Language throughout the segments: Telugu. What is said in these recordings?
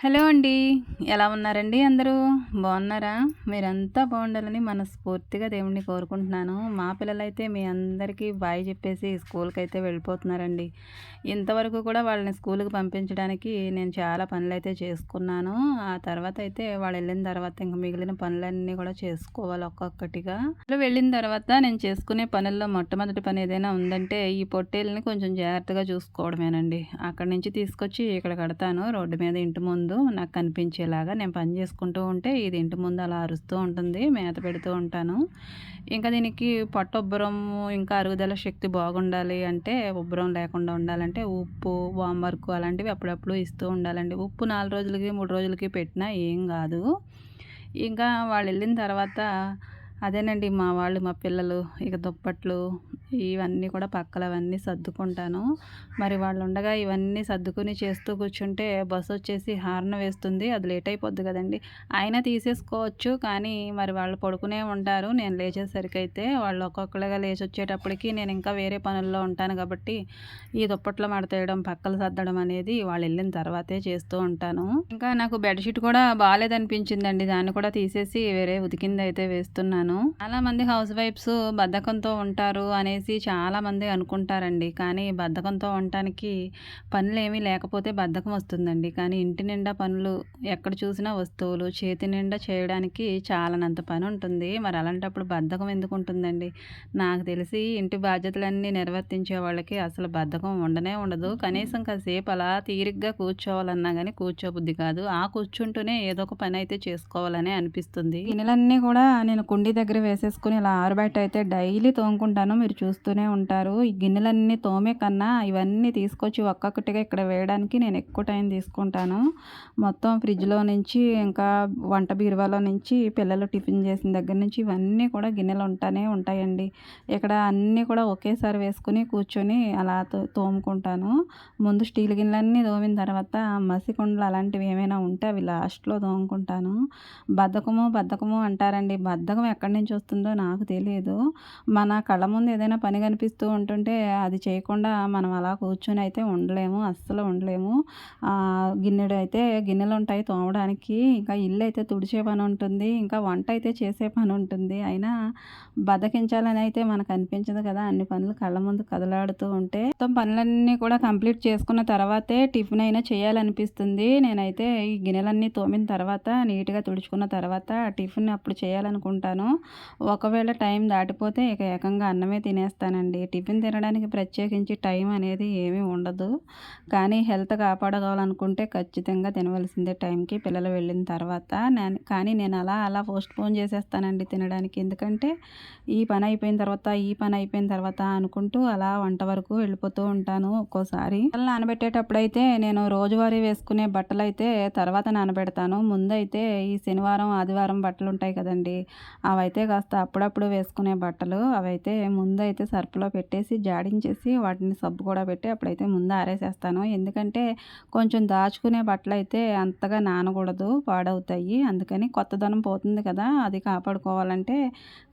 హలో అండి ఎలా ఉన్నారండి అందరూ? బాగున్నారా? మీరంతా బాగుండాలని మనస్ఫూర్తిగా దేవుణ్ణి కోరుకుంటున్నాను. మా పిల్లలైతే మీ అందరికీ బాయ్ చెప్పేసి స్కూల్కి అయితే వెళ్ళిపోతున్నారండి. ఇంతవరకు కూడా వాళ్ళని స్కూల్కి పంపించడానికి నేను చాలా పనులు అయితే చేసుకున్నాను. ఆ తర్వాత అయితే వాళ్ళు వెళ్ళిన తర్వాత ఇంకా మిగిలిన పనులన్నీ కూడా చేసుకోవాలి ఒక్కొక్కటిగా. వెళ్ళిన తర్వాత నేను చేసుకునే పనుల్లో మొట్టమొదటి పని ఏదైనా ఉందంటే ఈ పొట్టేళ్ళని కొంచెం జాగ్రత్తగా చూసుకోవడమేనండి. అక్కడి నుంచి తీసుకొచ్చి ఇక్కడ కడతాను. రోడ్డు మీద ఇంటి ముందు ముందు నాకు కనిపించేలాగా నేను పని చేసుకుంటూ ఉంటే ఇది ఇంటి ముందు అలా అరుస్తూ ఉంటుంది మేత పెడుతూ ఉంటాను. ఇంకా దీనికి పట్టొబ్బరం ఇంకా అరుగుదల శక్తి బాగుండాలి అంటే ఉబ్బరం లేకుండా ఉండాలంటే ఉప్పు వామర్కు అలాంటివి అప్పుడప్పుడు ఇస్తూ ఉండాలండి. ఉప్పు నాలుగు రోజులకి మూడు రోజులకి పెట్టినా ఏం కాదు. ఇంకా వాళ్ళు వెళ్ళిన తర్వాత అదేనండి మా వాళ్ళు మా పిల్లలు ఇక దుప్పట్లు ఇవన్నీ కూడా పక్కలవన్నీ సర్దుకుంటాను. మరి వాళ్ళు ఉండగా ఇవన్నీ సర్దుకుని చేస్తూ కూర్చుంటే బస్సు వచ్చేసి హార్న్ వేస్తుంది అది లేట్ అయిపోద్ది కదండి. అయినా తీసేసుకోవచ్చు కానీ మరి వాళ్ళు పడుకునే ఉంటారు. నేను లేచేసరికి అయితే వాళ్ళు ఒక్కొక్కరుగా లేచి వచ్చేటప్పటికి నేను ఇంకా వేరే పనుల్లో ఉంటాను కాబట్టి ఈ దుప్పట్లు మడతేయడం పక్కలు సర్దడం అనేది వాళ్ళు వెళ్ళిన తర్వాతే చేస్తూ ఉంటాను. ఇంకా నాకు బెడ్షీట్ కూడా బాగాలేదనిపించిందండి. దాన్ని కూడా తీసేసి వేరే ఉతికింది అయితే వేస్తున్నాను. చాలా మంది హౌస్ వైఫ్స్ బద్ధకంతో ఉంటారు అనేసి అనేసి చాలామంది అనుకుంటారండి. కానీ బద్ధకంతో ఉండటానికి పనులు ఏమీ లేకపోతే బద్ధకం వస్తుందండి. కానీ ఇంటి నిండా పనులు ఎక్కడ చూసినా వస్తువులు చేతి నిండా చేయడానికి చాలానంత పని ఉంటుంది మరి అలాంటప్పుడు బద్ధకం ఎందుకు ఉంటుందండి? నాకు తెలిసి ఇంటి బాధ్యతలన్నీ నిర్వర్తించే వాళ్ళకి అసలు బద్ధకం ఉండనే ఉండదు. కనీసం కాసేపు అలా తీరిగ్గా కూర్చోవాలన్నా కానీ కూర్చోబుద్ధి కాదు. ఆ కూర్చుంటూనే ఏదో ఒక పని అయితే చేసుకోవాలని అనిపిస్తుంది. గిన్నెలన్నీ కూడా నేను కుండి దగ్గర వేసేసుకుని ఇలా ఆరుబయట అయితే డైలీ తోముకుంటాను. మీరు చూస్తూనే ఉంటారు. ఈ గిన్నెలన్నీ తోమే కన్నా ఇవన్నీ తీసుకొచ్చి ఒక్కొక్కటిగా ఇక్కడ వేయడానికి నేను ఎక్కువ టైం తీసుకుంటాను. మొత్తం ఫ్రిడ్జ్లో నుంచి ఇంకా వంట బీరువాలో నుంచి పిల్లలు టిఫిన్ చేసిన దగ్గర నుంచి ఇవన్నీ కూడా గిన్నెలు ఉంటానే ఉంటాయండి. ఇక్కడ అన్నీ కూడా ఒకేసారి వేసుకుని కూర్చొని అలా తోముకుంటాను. ముందు స్టీల్ గిన్నెలన్నీ తోమిన తర్వాత మసి కుండలు అలాంటివి ఏమైనా ఉంటే అవి లాస్ట్లో తోముకుంటాను. బద్ధకము బద్ధకము అంటారండి. బద్ధకం ఎక్కడ ఎక్కడి నుంచి వస్తుందో నాకు తెలియదు మన కళ్ళ ముందు ఏదైనా పని కనిపిస్తూ ఉంటుంటే అది చేయకుండా మనం అలా కూర్చొని అయితే ఉండలేము అస్సలు ఉండలేము. గిన్నెడు అయితే గిన్నెలు ఉంటాయి తోమడానికి. ఇంకా ఇల్లు అయితే తుడిచే పని ఉంటుంది ఇంకా వంట అయితే చేసే పని ఉంటుంది. అయినా బతకించాలని అయితే మనకు అనిపించదు కదా అన్ని పనులు కళ్ళ ముందు కదలాడుతూ ఉంటే. మొత్తం పనులన్నీ కూడా కంప్లీట్ చేసుకున్న తర్వాతే టిఫిన్ అయినా చేయాలనిపిస్తుంది. నేనైతే ఈ గిన్నెలన్నీ తోమిన తర్వాత నీట్గా తుడుచుకున్న తర్వాత టిఫిన్ అప్పుడు చేయాలనుకుంటాను. ఒకవేళ టైం దాటిపోతే ఇక ఏకంగా అన్నమే తినేస్తానండి. టిఫిన్ తినడానికి ప్రత్యేకించి టైం అనేది ఏమీ ఉండదు. కానీ హెల్త్ కాపాడుకోవాలనుకుంటే ఖచ్చితంగా తినవలసిందే టైంకి పిల్లలు వెళ్ళిన తర్వాత. నేను కానీ నేను అలా అలా పోస్ట్ పోన్ చేసేస్తానండి తినడానికి. ఎందుకంటే ఈ పని అయిపోయిన తర్వాత ఈ పని అయిపోయిన తర్వాత అనుకుంటూ అలా వంట వరకు వెళ్ళిపోతూ ఉంటాను ఒక్కోసారి. నానబెట్టేటప్పుడు అయితే నేను రోజువారీ వేసుకునే బట్టలు అయితే తర్వాత నానబెడతాను. ముందైతే ఈ శనివారం ఆదివారం బట్టలు ఉంటాయి కదండి అవైతే కాస్త అప్పుడప్పుడు వేసుకునే బట్టలు అవైతే ముందు అయితే సర్ఫ్లో పెట్టేసి జాడించేసి వాటిని సబ్బు కూడా పెట్టి అప్పుడైతే ముందు ఆరేసేస్తాను. ఎందుకంటే కొంచెం దాచుకునే బట్టలు అయితే అంతగా నానకూడదు పాడవుతాయి. అందుకని కొత్తదనం పోతుంది కదా అది కాపాడుకోవాలంటే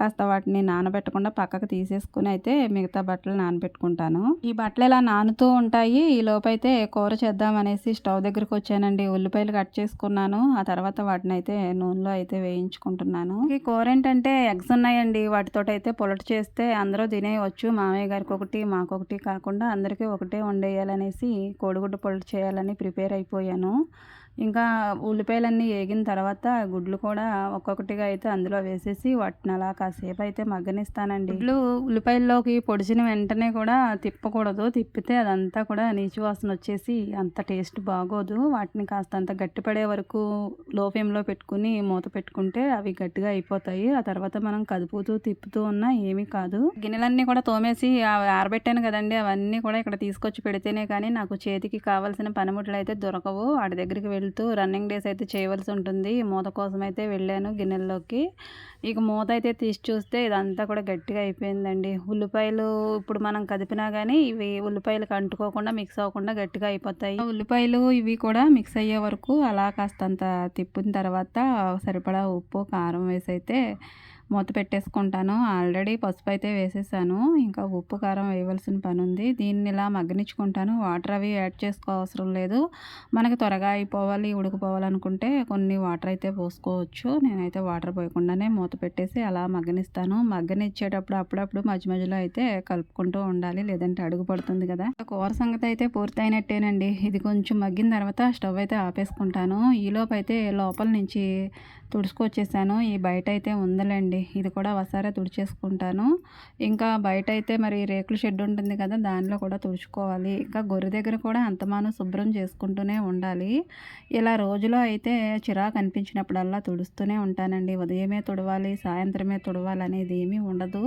కాస్త వాటిని నానబెట్టకుండా పక్కకు తీసేసుకుని అయితే మిగతా బట్టలు నానబెట్టుకుంటాను. ఈ బట్టలు ఇలా నానుతూ ఉంటాయి. ఈ లోపైతే కూర చేద్దామనేసి స్టవ్ దగ్గరకు వచ్చానండి. ఉల్లిపాయలు కట్ చేసుకున్నాను. ఆ తర్వాత వాటిని అయితే నూనెలో అయితే వేయించుకుంటున్నాను. ఈ కూర ఏంటంటే ఎగ్స్ ఉన్నాయండి. వాటితో అయితే పొలట చేస్తే అందరూ తినేయవచ్చు మామయ్య గారికి ఒకటి మాకొకటి కాకుండా అందరికీ ఒకటే వండేయాలనేసి కోడిగుడ్డు పొలట చేయాలని ప్రిపేర్ అయిపోయాను. ఇంకా ఉల్లిపాయలన్నీ వేగిన తర్వాత గుడ్లు కూడా ఒక్కొక్కటిగా అయితే అందులో వేసేసి వాటిని అలా కాసేపు అయితే మగ్గనిస్తానండి. గుడ్లు ఉల్లిపాయల్లోకి పొడిచిన వెంటనే కూడా తిప్పకూడదు. తిప్పితే అదంతా కూడా నీచు వాసన వచ్చేసి అంత టేస్ట్ బాగోదు. వాటిని కాస్త అంత గట్టిపడే వరకు లో ఫ్లేమ్లో పెట్టుకుని మూత పెట్టుకుంటే అవి గట్టిగా అయిపోతాయి. ఆ తర్వాత మనం కదుపుతూ తిప్పుతూ ఉన్నా ఏమీ కాదు. గిన్నెలన్నీ కూడా తోమేసి ఆరబెట్టాను కదండి. అవన్నీ కూడా ఇక్కడ తీసుకొచ్చి పెడితేనే కానీ నాకు చేతికి కావాల్సిన పనిముట్లు అయితే దొరకవు. వాటి దగ్గరికి వెళ్ళి వెళ్తూ రన్నింగ్ డేస్ అయితే చేయవలసి ఉంటుంది. మూత కోసం అయితే వెళ్ళాను గిన్నెల్లోకి. ఇక మూత అయితే తీసి చూస్తే ఇదంతా కూడా గట్టిగా అయిపోయిందండి. ఉల్లిపాయలు ఇప్పుడు మనం కదిపినా కానీ ఇవి ఉల్లిపాయలకు అంటుకోకుండా మిక్స్ అవ్వకుండా గట్టిగా అయిపోతాయి. ఉల్లిపాయలు ఇవి కూడా మిక్స్ అయ్యే వరకు అలా కాస్తంత తిప్పిన తర్వాత సరిపడా ఉప్పు కారం వేసి అయితే మూత పెట్టేసుకుంటాను. ఆల్రెడీ పసుపు అయితే వేసేసాను. ఇంకా ఉప్పు కారం వేయవలసిన పని ఉంది దీన్ని ఇలా మగ్గనిచ్చుకుంటాను. వాటర్ అవి యాడ్ చేసుకో అవసరం లేదు. మనకి త్వరగా అయిపోవాలి ఉడికిపోవాలనుకుంటే కొన్ని వాటర్ అయితే పోసుకోవచ్చు. నేనైతే వాటర్ పోయకుండానే మూత పెట్టేసి అలా మగ్గనిస్తాను. మగ్గనిచ్చేటప్పుడు అప్పుడప్పుడు మధ్య మధ్యలో అయితే కలుపుకుంటూ ఉండాలి. లేదంటే అడుగు పడుతుంది కదా. కూర సంగతి అయితే పూర్తయినట్టేనండి. ఇది కొంచెం మగ్గిన తర్వాత స్టవ్ అయితే ఆపేసుకుంటాను. ఈలోపు అయితే లోపల నుంచి తుడుచుకొచ్చేసాను. ఈ బయట అయితే ఉందలేండి. ఇది కూడా ఒకసారి తుడిచేసుకుంటాను. ఇంకా బయట అయితే మరి రేకుల షెడ్ ఉంటుంది కదా దానిలో కూడా తుడుచుకోవాలి. ఇంకా గొర్రె దగ్గర కూడా అంతమానం శుభ్రం చేసుకుంటూనే ఉండాలి. ఇలా రోజులో అయితే చిరాకు అనిపించినప్పుడల్లా తుడుస్తూనే ఉంటానండి. ఉదయమే తుడవాలి సాయంత్రమే తుడవాలి అనేది ఏమీ ఉండదు.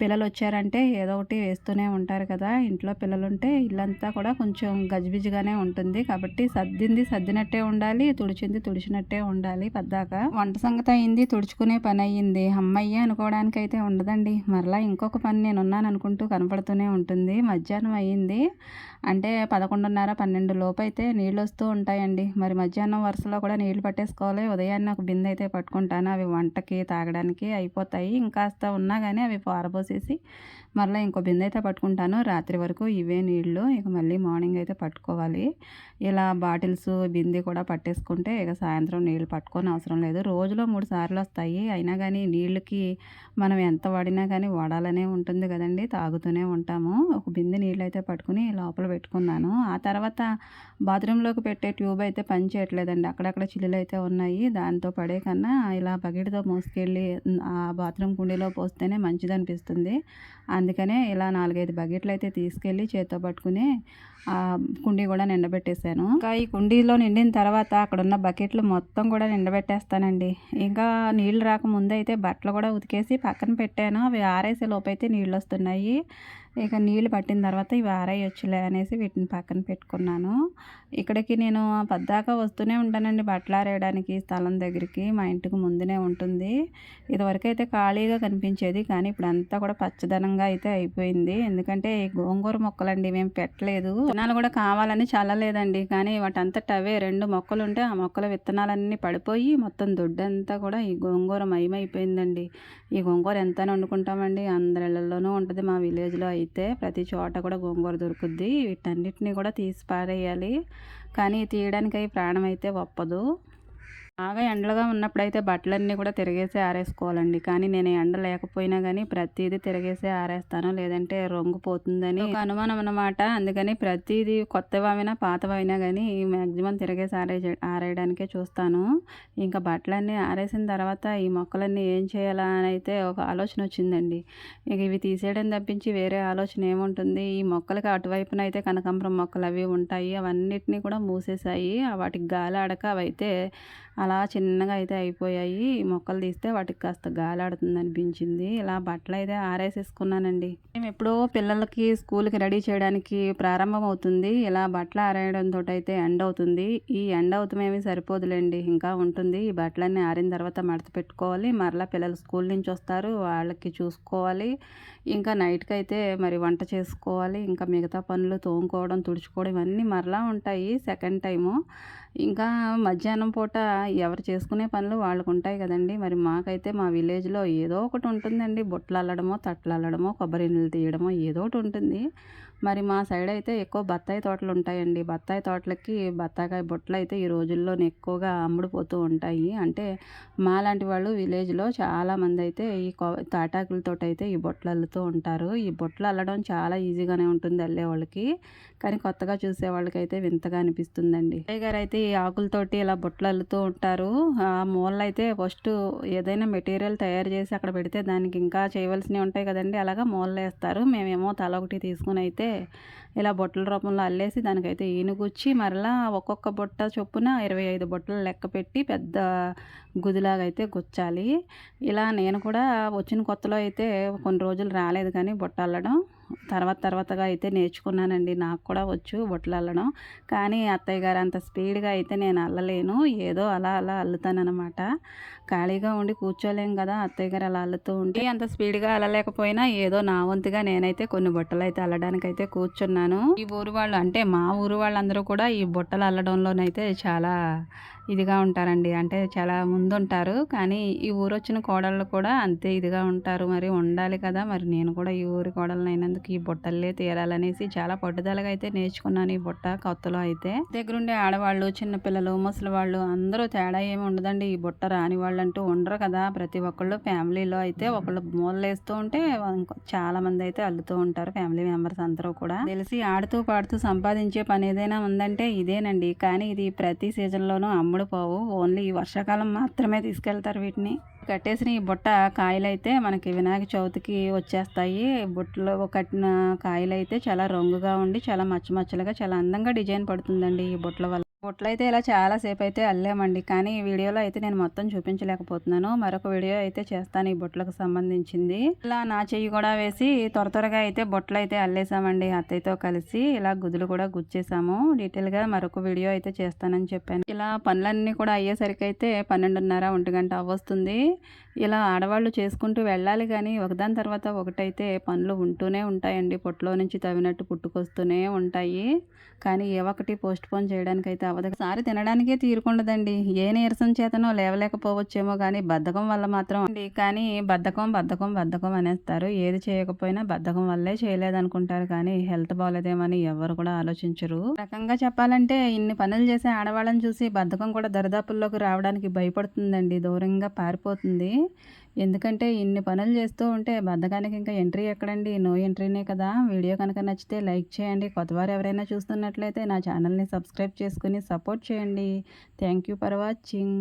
పిల్లలు వచ్చారంటే ఏదో ఒకటి వేస్తూనే ఉంటారు కదా. ఇంట్లో పిల్లలు ఉంటే ఇల్లంతా కూడా కొంచెం గజిబిజిగానే ఉంటుంది. కాబట్టి సర్దింది సర్దినట్టే ఉండాలి తుడిచింది తుడిచినట్టే ఉండాలి పద్దాక. వంట సంగతి అయింది తుడుచుకునే పని అయ్యింది. అమ్మయ్య అనుకోవడానికి అయితే ఉండదండి. మరలా ఇంకొక పని నేను ఉన్నాను అనుకుంటూ కనపడుతూనే ఉంటుంది. మధ్యాహ్నం అయ్యింది. అంటే పదకొండున్నర పన్నెండు లోపు అయితే నీళ్ళు వస్తూ ఉంటాయండి. మరి మధ్యాహ్నం వరుసలో కూడా నీళ్ళు పట్టేసుకోవాలి. ఉదయాన్నే ఒక బిందె అయితే పట్టుకుంటాను. అవి వంటకి తాగడానికి అయిపోతాయి. ఇంకాస్త ఉన్నా కానీ అవి చేసి మళ్ళీ ఇంకో బిందె అయితే పట్టుకుంటాను. రాత్రి వరకు ఇవే నీళ్ళు. ఇక మళ్ళీ మార్నింగ్ అయితే పట్టుకోవాలి. ఇలా బాటిల్స్ బిందె కూడా పట్టేసుకుంటే ఇక సాయంత్రం నీళ్ళు పట్టుకొని అవసరం లేదు. రోజులో మూడు సార్లు వస్తాయి. అయినా కానీ నీళ్ళకి మనం ఎంత వాడినా కానీ వాడాలనే ఉంటుంది కదండి. తాగుతూనే ఉంటాము. ఒక బిందె నీళ్ళు అయితే పట్టుకుని లోపల పెట్టుకున్నాను. ఆ తర్వాత బాత్రూంలోకి పెట్టే ట్యూబ్ అయితే పని చేయట్లేదండి. అక్కడక్కడ చిల్లులు అయితే ఉన్నాయి. దాంతో పడే కన్నా ఇలా బకెట్తో మోసుకెళ్ళి ఆ బాత్రూమ్ కుండీలో పోస్తేనే మంచిది అనిపిస్తుంది అందుకనే ఇలా నాలుగైదు బకెట్లు అయితే తీసుకెళ్ళి చేత్తో పట్టుకుని కుండీ కూడా నిండబెట్టేశాను. ఇంకా ఈ కుండీలో నిండిన తర్వాత అక్కడ ఉన్న బకెట్లు మొత్తం కూడా నిండబెట్టేస్తానండి. ఇంకా నీళ్ళు రాకముందు అయితే బట్టలు కూడా ఉతికేసి పక్కన పెట్టాను. అవి ఆరేసే లోపైతే నీళ్ళు వస్తున్నాయి. ఇక నీళ్ళు పట్టిన తర్వాత ఇవి ఆరేయొచ్చులే అనేసి వీటిని పక్కన పెట్టుకున్నాను. ఇక్కడికి నేను పద్దాక వస్తూనే ఉంటానండి బట్టలు ఆరేయడానికి స్థలం దగ్గరికి. మా ఇంటికి ముందునే ఉంటుంది. ఇదివరకు అయితే ఖాళీగా కనిపించేది కానీ ఇప్పుడు అంతా కూడా పచ్చదనంగా అయితే అయిపోయింది. ఎందుకంటే గోంగూర మొక్కలండి మేము పెట్టలేదు. విత్తనాలు కూడా కావాలని చల్లలేదండి. కానీ వాటంతట అవే రెండు మొక్కలు ఉంటే ఆ మొక్కల విత్తనాలన్నీ పడిపోయి మొత్తం దొడ్డంతా కూడా ఈ గోంగూర మయమైపోయిందండి. ఈ గోంగూర ఎంత వండుకుంటామండి. అందరిళ్ళలోనూ ఉంటుంది మా విలేజ్లో అయితే. ప్రతి చోట కూడా గోంగూర దొరుకుద్ది. వీటన్నిటిని కూడా తీసి పారేయాలి. కానీ తీయడానికి అవి ప్రాణం అయితే ఒప్పదు. బాగా ఎండలుగా ఉన్నప్పుడైతే బట్టలన్నీ కూడా తిరిగేసి ఆరేసుకోవాలండి. కానీ నేను ఎండ లేకపోయినా కానీ ప్రతిదీ తిరిగేసి ఆరేస్తాను. లేదంటే రంగు పోతుందని ఒక అనుమానం అనమాట అందుకని ప్రతిదీ కొత్తవైనా పాతవైనా కానీ మ్యాక్సిమం తిరిగేసి ఆరే ఆరేయడానికే చూస్తాను. ఇంకా బట్టలన్నీ ఆరేసిన తర్వాత ఈ మొక్కలన్నీ ఏం చేయాలా అని అయితే ఒక ఆలోచన వచ్చిందండి. ఇక ఇవి తీసేయడం తప్పించి వేరే ఆలోచన ఏముంటుంది? ఈ మొక్కలకి అటువైపున అయితే కనకాంబరం మొక్కలు అవి ఉంటాయి. అవన్నిటినీ కూడా మూసేసాయి వాటికి గాలి ఆడక అవైతే అలా చిన్నగా అయితే అయిపోయాయి. మొక్కలు తీస్తే వాటికి కాస్త గాలాడుతుంది అనిపించింది ఇలా బట్టలు అయితే ఆరేసేసుకున్నానండి. మేము ఎప్పుడో పిల్లలకి స్కూల్కి రెడీ చేయడానికి ప్రారంభం అవుతుంది ఇలా బట్టలు ఆరేయడంతో అయితే ఎండ్ అవుతుంది. ఈ ఎండ్ అవుతమేమి సరిపోదులేండి. ఇంకా ఉంటుంది. ఈ బట్టలన్నీ ఆరిన తర్వాత మడత పెట్టుకోవాలి. మరలా పిల్లలు స్కూల్ నుంచి వస్తారు. వాళ్ళకి చూసుకోవాలి. ఇంకా నైట్కి అయితే మరి వంట చేసుకోవాలి. ఇంకా మిగతా పనులు తోముకోవడం తుడుచుకోవడం ఇవన్నీ మరలా ఉంటాయి సెకండ్ టైము. ఇంకా మధ్యాహ్నం పూట ఎవరు చేసుకునే పనులు వాళ్ళకు ఉంటాయి కదండి. మరి మాకైతే మా విలేజ్లో ఏదో ఒకటి ఉంటుందండి. బొట్లు అల్లడమో తట్లు అల్లడమో కొబ్బరి నీళ్ళు తీయడమో ఏదో ఒకటి ఉంటుంది. మరి మా సైడ్ అయితే ఎక్కువ బత్తాయి తోటలు ఉంటాయండి. బత్తాయి తోటలకి బత్తాకాయ బొట్లు అయితే ఈ రోజుల్లో ఎక్కువగా అమ్ముడుపోతూ ఉంటాయి. అంటే మా లాంటి వాళ్ళు విలేజ్లో చాలామంది అయితే ఈ తాటాకులతో అయితే ఈ బొట్లు అల్లుతూ ఉంటారు. ఈ బొట్లు అల్లడం చాలా ఈజీగానే ఉంటుంది అల్లే వాళ్ళకి. కానీ కొత్తగా చూసే వాళ్ళకైతే వింతగా అనిపిస్తుందండి. అయ్య గారు అయితే ఆకులతోటి ఇలా బుట్టలు అల్లుతూ ఉంటారు. ఆ మూలలు అయితే ఫస్ట్ ఏదైనా మెటీరియల్ తయారు చేసి అక్కడ పెడితే దానికి ఇంకా చేయవలసినవి ఉంటాయి కదండి. అలాగా మూలలు వేస్తారు. మేమేమో తల ఒకటి తీసుకుని అయితే ఇలా బొట్టల రూపంలో అల్లేసి దానికైతే ఈనుగుచ్చి మరలా ఒక్కొక్క బుట్ట చొప్పున ఇరవై ఐదు బుట్టలు లెక్క పెట్టి పెద్ద గుదిలాగా అయితే గుచ్చాలి. ఇలా నేను కూడా వచ్చిన కొత్తలో అయితే కొన్ని రోజులు రాలేదు కానీ బుట్ట అల్లడం. తర్వాత తర్వాతగా అయితే నేర్చుకున్నానండి. నాకు కూడా వచ్చు బొట్లు అల్లడం. కానీ అత్తయ్య గారు అంత స్పీడ్గా అయితే నేను అల్లలేను. ఏదో అలా అలా అల్లుతానమాట ఖాళీగా ఉండి కూర్చోలేం కదా అత్తయ్య గారు అలా అల్లుతూ ఉంటే. అంత స్పీడ్గా అల్లలేకపోయినా ఏదో నా వంతుగా నేనైతే కొన్ని బొట్టలు అయితే అల్లడానికి అయితే కూర్చున్నాను. ఈ ఊరు వాళ్ళు అంటే మా ఊరు వాళ్ళందరూ కూడా ఈ బుట్టలు అల్లడంలోనైతే చాలా ఇదిగా ఉంటారండి. అంటే చాలా ముందుంటారు. కానీ ఈ ఊరు వచ్చిన కోడళ్ళు కూడా అంతే ఇదిగా ఉంటారు. మరి ఉండాలి కదా. మరి నేను కూడా ఈ ఊరి కోడలు అయినందుకు ఈ బుట్టలే తీరాలనేసి చాలా పట్టుదలగా అయితే నేర్చుకున్నాను ఈ బుట్ట కొత్తలో అయితే. దగ్గరుండే ఆడవాళ్ళు చిన్నపిల్లలు ముసలి వాళ్ళు అందరూ తేడా ఏమి ఉండదండి. ఈ బుట్ట రాని వాళ్ళు అంటూ ఉండరు కదా. ప్రతి ఒక్కళ్ళు ఫ్యామిలీలో అయితే ఒకళ్ళు మూలలేస్తూ ఉంటే చాలా మంది అయితే అల్లుతూ ఉంటారు ఫ్యామిలీ మెంబర్స్ అందరూ కూడా. తెలిసి ఆడుతూ పాడుతూ సంపాదించే పని ఏదైనా ఉందంటే ఇదేనండి. కానీ ఇది ప్రతి సీజన్లోనూ అమ్ముడుపోవు ఓన్లీ ఈ వర్షాకాలం మాత్రమే తీసుకెళ్తారు వీటిని. కట్టేసిన ఈ బుట్ట కాయలైతే మనకి వినాయక చవితికి వచ్చేస్తాయి. బుట్టలో కట్టిన కాయలైతే చాలా రంగుగా ఉండి చాలా మచ్చ మచ్చలుగా చాలా అందంగా డిజైన్ పడుతుందండి ఈ బుట్టల వల్ల. పొట్లయితే ఇలా చాలాసేపు అయితే అల్లామండి. కానీ ఈ వీడియోలో అయితే నేను మొత్తం చూపించలేకపోతున్నాను. మరొక వీడియో అయితే చేస్తాను ఈ బొట్లకు సంబంధించింది. ఇలా నా చెయ్యి కూడా వేసి త్వర త్వరగా అయితే బొట్లు అయితే అల్లేసామండి అత్తయ్యతో కలిసి. ఇలా గుదులు కూడా గుచ్చేసాము. డీటెయిల్గా మరొక వీడియో అయితే చేస్తానని చెప్పాను. ఇలా పనులన్నీ కూడా అయ్యేసరికి అయితే పన్నెండున్నర ఒంటి గంట అవ్వస్తుంది. ఇలా ఆడవాళ్ళు చేసుకుంటూ వెళ్ళాలి కానీ ఒకదాని తర్వాత ఒకటైతే పనులు ఉంటూనే ఉంటాయండి. పొట్లో నుంచి తవ్వినట్టు పుట్టుకొస్తూనే ఉంటాయి. కానీ ఏ ఒక్కటి పోస్ట్ పోన్ చేయడానికి అయితే అవ్వదు సారి తినడానికే తీరుకుండదండి. ఏ నీరసం చేతనో లేవలేకపోవచ్చేమో కానీ బద్ధకం వల్ల మాత్రం అండి. కానీ బద్ధకం బద్ధకం బద్ధకం అనేస్తారు. ఏది చేయకపోయినా బద్ధకం వల్లే చేయలేదనుకుంటారు. కానీ హెల్త్ బాగోలేదేమని ఎవరు కూడా ఆలోచించరు. రకంగా చెప్పాలంటే ఇన్ని పనులు చేసే ఆడవాళ్ళని చూసి బద్ధకం కూడా దరిదాపుల్లోకి రావడానికి భయపడుతుందండి. దూరంగా పారిపోతుంది. ఎందుకంటే ఇన్ని పనులు చేస్తూ ఉంటే బద్ధకానికి ఇంకా ఎంట్రీ ఎక్కడండి? నో ఎంట్రీనే కదా. వీడియో కనుక నచ్చితే లైక్ చేయండి. కొత్తవారు ఎవరైనా చూస్తున్నట్లయితే నా ఛానల్ని సబ్స్క్రైబ్ చేసుకుని సపోర్ట్ చేయండి. Thank you for watching.